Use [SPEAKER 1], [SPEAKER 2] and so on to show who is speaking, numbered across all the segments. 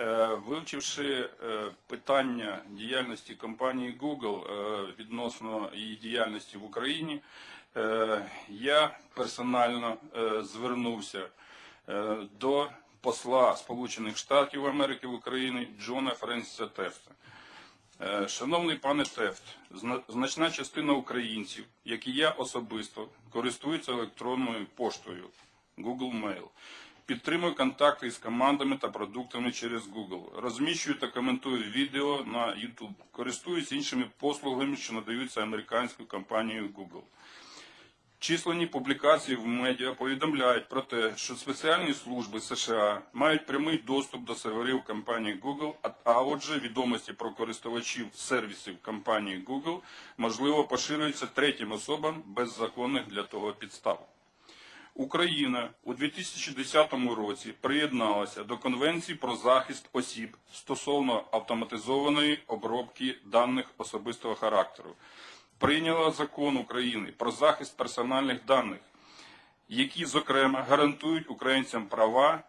[SPEAKER 1] Е, Вивчивши е, питання діяльності компанії Google е, відносно її діяльності в Україні, я персонально звернувся до посла Сполучених Штатів Америки в Україні Джона Френсіса Тефта. Шановний пане Тефт, значна частина українців, як і я особисто, користуються електронною поштою Google Mail. Підтримую контакти із командами та продуктами через Google. Розміщую та коментую відео на YouTube. Користуюсь іншими послугами, що надаються американською компанією Google. Численні публікації в медіа повідомляють про те, що спеціальні служби США мають прямий доступ до серверів компанії Google, а- отже, відомості про користувачів сервісів компанії Google можливо поширюються третім особам без законних для того підстав. Україна у 2010 році приєдналася до Конвенції про захист осіб стосовно автоматизованої обробки даних особистого характеру. Прийняла закон України про захист персональних даних, які, зокрема, гарантують українцям права,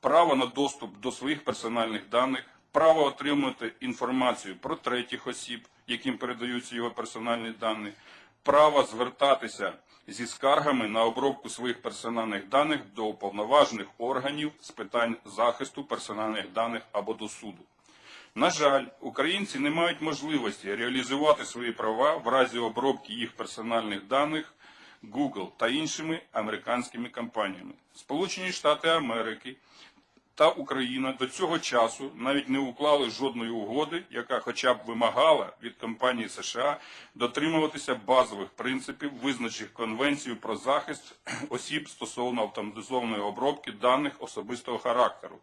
[SPEAKER 1] право на доступ до своїх персональних даних, право отримати інформацію про третіх осіб, яким передаються його персональні дані, право звертатися зі скаргами на обробку своїх персональних даних до уповноважених органів з питань захисту персональних даних або до суду. На жаль, українці не мають можливості реалізувати свої права в разі обробки їх персональних даних Google та іншими американськими компаніями. Сполучені Штати Америки та Україна до цього часу навіть не уклали жодної угоди, яка хоча б вимагала від компанії США дотримуватися базових принципів, визначених Конвенцією про захист осіб стосовно автоматизованої обробки даних особистого характеру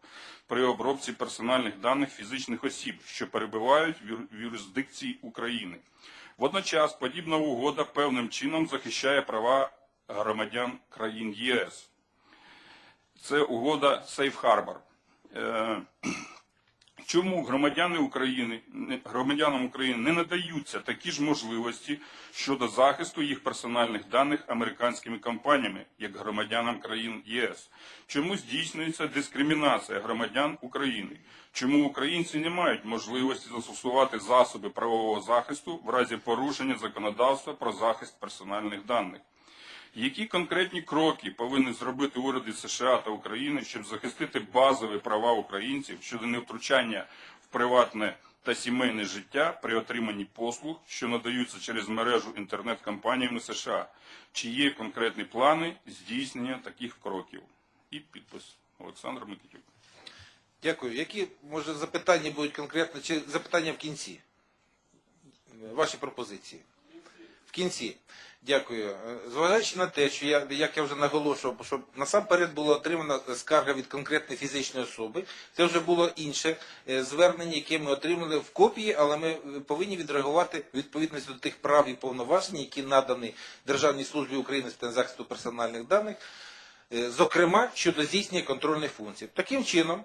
[SPEAKER 1] при обробці персональних даних фізичних осіб, що перебувають в в юрисдикції України. Водночас подібна угода певним чином захищає права громадян країн ЄС. Це угода Harbor. Е, Чому громадяни України, громадянам України не надаються такі ж можливості щодо захисту їх персональних даних американськими компаніями, як громадянам країн ЄС? Чому здійснюється дискримінація громадян України? Чому українці не мають можливості застосувати засоби правового захисту в разі порушення законодавства про захист персональних даних? Які конкретні кроки повинні зробити уряди США та України, щоб захистити базові права українців щодо невтручання в приватне та сімейне життя при отриманні послуг, що надаються через мережу інтернет-компаніями США? Чи є конкретні плани здійснення таких кроків? І підпис Олександр Микитюк.
[SPEAKER 2] Дякую. Які, може, запитання будуть конкретно, чи запитання в кінці? Ваші пропозиції. Кінці. Дякую. Е, Зважаючи на те, що я, як я вже наголошував, що насамперед була отримана скарга від конкретної фізичної особи, це вже було інше е, звернення, яке ми отримали в копії, але ми е, повинні відреагувати відповідності до тих прав і повноважень, які надані Державній службі України з захисту персональних даних, зокрема щодо здійснення контрольних функцій. Таким чином,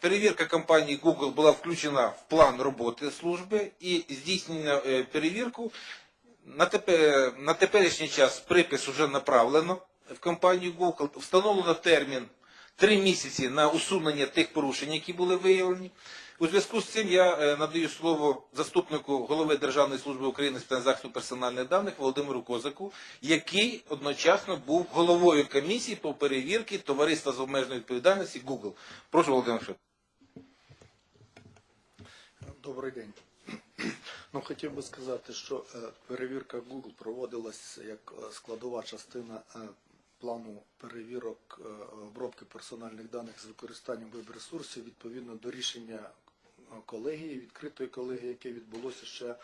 [SPEAKER 2] Перевірка компанії Google була включена в план роботи служби і здійснення перевірку на, тепер, на теперішній час припис вже направлено в компанію Google. Встановлено термін три місяці на усунення тих порушень, які були виявлені. У зв'язку з цим я е, надаю слово заступнику голови Державної служби України з питань захисту персональних даних Володимиру Козаку, який одночасно був головою комісії по перевірці товариства з обмеженою відповідальності Google. Прошу, Володимир.
[SPEAKER 3] Добрий день. Ну, хотів би сказати, що е, перевірка Google проводилась як е, складова частина е, плану перевірок обробки персональних даних з використанням веб-ресурсів відповідно до рішення колегії, відкритої колегії, яке відбулося ще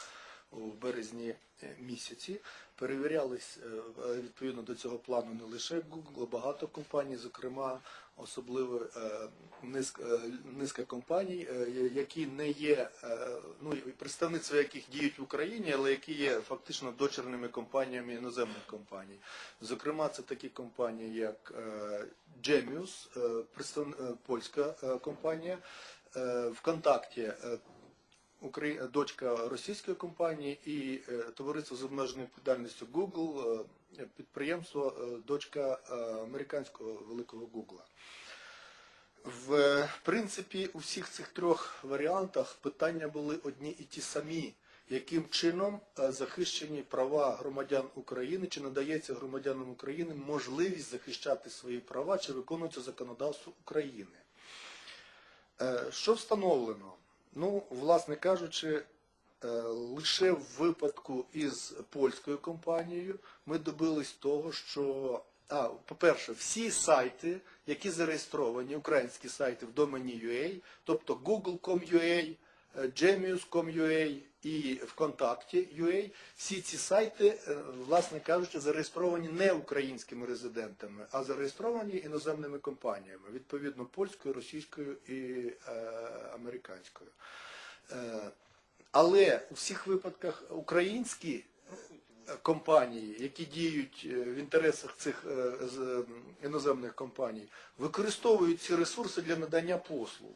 [SPEAKER 3] у березні е, місяці. Перевірялись е, е, відповідно до цього плану не лише Google, а багато компаній, зокрема особливо низка, низка компаній, які не є ну і представництва яких діють в Україні, але які є фактично дочерними компаніями іноземних компаній. Зокрема, це такі компанії, як Gemius, польська компанія, ВКонтакті. Дочка російської компанії і е, товариство з обмеженою відповідальністю Google, е, підприємство, е, дочка американського великого Google. В принципі, у всіх цих трьох варіантах питання були одні і ті самі. Яким чином захищені права громадян України, чи надається громадянам України можливість захищати свої права, чи виконується законодавство України? Що встановлено? Ну, власне кажучи, е, лише в випадку із польською компанією ми добились того, що, а, по-перше, всі сайти, які зареєстровані, українські сайти в домені UA, тобто Google.com.ua, е, Genius.com.ua і ВКонтакті.ua, всі ці сайти, е, власне кажучи, зареєстровані не українськими резидентами, а зареєстровані іноземними компаніями, відповідно польською, російською і е, американською. Е, але у всіх випадках українські е, компанії, які діють в інтересах цих іноземних компаній, використовують ці ресурси для надання послуг.